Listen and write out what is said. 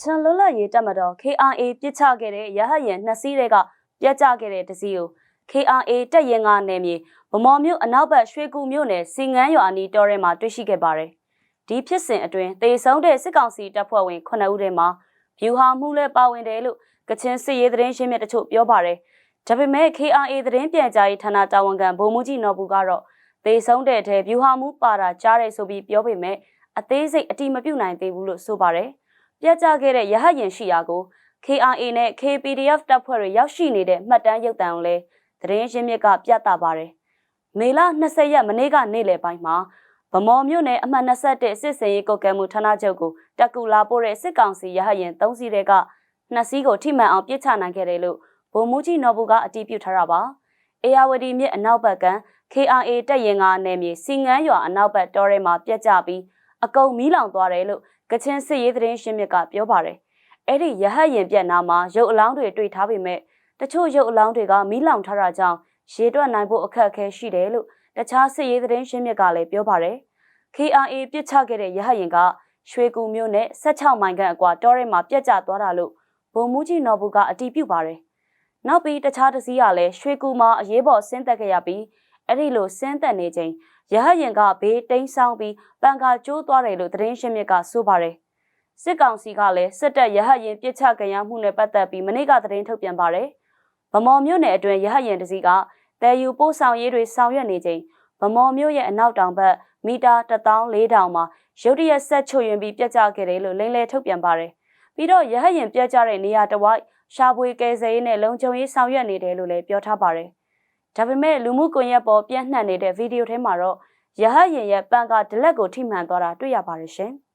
ချင်လွတ်လပ်ရေးတပ်မတော် KRA ပြစ်ချခဲ့တဲ့ရဟတ်ယာဉ်နှစ်စီးတွေကပြက်ကျခဲ့တဲ့တစ်စီးကို KRA တပ်ရင်ကနယ်မြေဗမော်မြို့အနောက်ဘက်ရွှေကူမြို့နယ်စင်ငန်းရွာအနီးတောထဲမှာတွေ့ရှိခဲ့ပါတယ်။ဒီဖြစ်စဉ်အတွင်းတေဆုံးတဲ့စစ်ကောင်စီတပ်ဖွဲ့ဝင်9ဦးထဲမှာဗျူဟာမှုလည်းပါဝင်တယ်လို့ကချင်စစ်ရေးသတင်းရှင်းမြစ်တချို့ပြောပါတယ်။ဒါပေမဲ့ KRA သတင်းပြန်ကြားရေးဌာနတာဝန်ခံဗိုလ်မှူးကြီးနော်ဘူးကတော့တေဆုံးတဲ့အထက်ဗျူဟာမှုပါတာကြားတယ်ဆိုပြီးပြောပေမဲ့အသေးစိတ်အတိမပြုတ်နိုင်သေးဘူးလို့ဆိုပါတယ်။ ပြက်ကျခဲ့တဲ့ရဟတ်ယာဉ်ရှိရာကို KRA နဲ့ KPDF တပ်ဖွဲ့တွေရောက်ရှိနေတဲ့မှတ်တမ်းရုပ်တံကိုလည်းသတင်းရှင်းမြစ်ကပြသပါတယ်။မေလ20ရက်မနေ့ကနေ့လယ်ပိုင်းမှာဗမော်မြို့နယ်အမှတ်21စစ်စင်ရေးကုတ်ကဲမှုဌာနချုပ်ကိုတက်ကူလာပို့တဲ့စစ်ကောင်စီရဟတ်ယာဉ်3စီးတဲကနှစ်စီးကိုထိမှန်အောင်ပြစ်ချနိုင်ခဲ့တယ်လို့ဗိုလ်မှူးကြီးနော်ဘူးကအတည်ပြုထားတာပါ။အေယာဝတီမြစ်အနောက်ဘက်က KRA တပ်ရင်ကနယ်မြေစီငန်းရွာအနောက်ဘက်တောထဲမှာပြက်ကျပြီးအကုံမီးလောင်သွားတယ်လို့ ကချင်စစ်ရေးသတင်းရှင်းမြစ်ကပြောပါတယ်။အဲ့ဒီရဟတ်ရင်ပြက်နာမှာရုပ်အလောင်းတွေတွေ့ထားပေမဲ့တချို့ရုပ်အလောင်းတွေကမီးလောင်ထားတာကြောင့်ရေတွက်နိုင်ဖို့အခက်အခဲရှိတယ်လို့တခြားစစ်ရေးသတင်းရှင်းမြစ်ကလည်းပြောပါတယ်။ KRA ပြစ်ချခဲ့တဲ့ရဟတ်ရင်ကရွှေကူမြို့နဲ့16မိုင်ခန့်အကွာတောထဲမှာပြက်ကျသွားတာလို့ဗိုလ်မှူးကြီးနော်ဘူးကအတည်ပြုပါတယ်။နောက်ပြီးတခြားတစ်စီးကလည်းရွှေကူမှာအရေးပေါ်ဆင်းသက်ခဲ့ရပြီး အဲ့ဒီလိုဆင်းသက်နေချိန်ရဟတ်ရင်ကဘေးတိမ်းဆောင်ပြီးပန်ကာကျိုးသွားတယ်လို့သတင်းရှင်းမြစ်ကဆိုပါတယ်။စစ်ကောင်စီကလည်းစစ်တပ်ရဟတ်ရင်ပြစ်ချကြရမှုနဲ့ပတ်သက်ပြီးမနေ့ကသတင်းထုတ်ပြန်ပါတယ်။ဗမော်မြို့နယ်အတွင်းရဟတ်ရင်တစ်စီးကတဲယူပို့ဆောင်ရေးတွေဆောင်ရွက်နေချိန်ဗမော်မြို့ရဲ့အနောက်တောင်ဘက်မီတာ14000မှာရုတ်တရက်ဆက်ချွတ်ရင်ပြီးပြက်ကျခဲ့တယ်လို့လိမ့်လဲထုတ်ပြန်ပါတယ်။ပြီးတော့ရဟတ်ရင်ပြက်ကျတဲ့နေရာတစ်ဝိုက်ရှာဖွေကယ်ဆယ်ရေးနဲ့လုံခြုံရေးဆောင်ရွက်နေတယ်လို့လည်းပြောထားပါတယ်။ ဒါပေမဲ့လူမှုကွန်ရက်ပေါ်ပြန့်နှံ့နေတဲ့ဗီဒီယိုထဲမှာတော့ရဟတ်ရင်ရဲ့ပန်ကဒလက်ကိုထိမှန်သွားတာတွေ့ရပါတယ်ရှင်။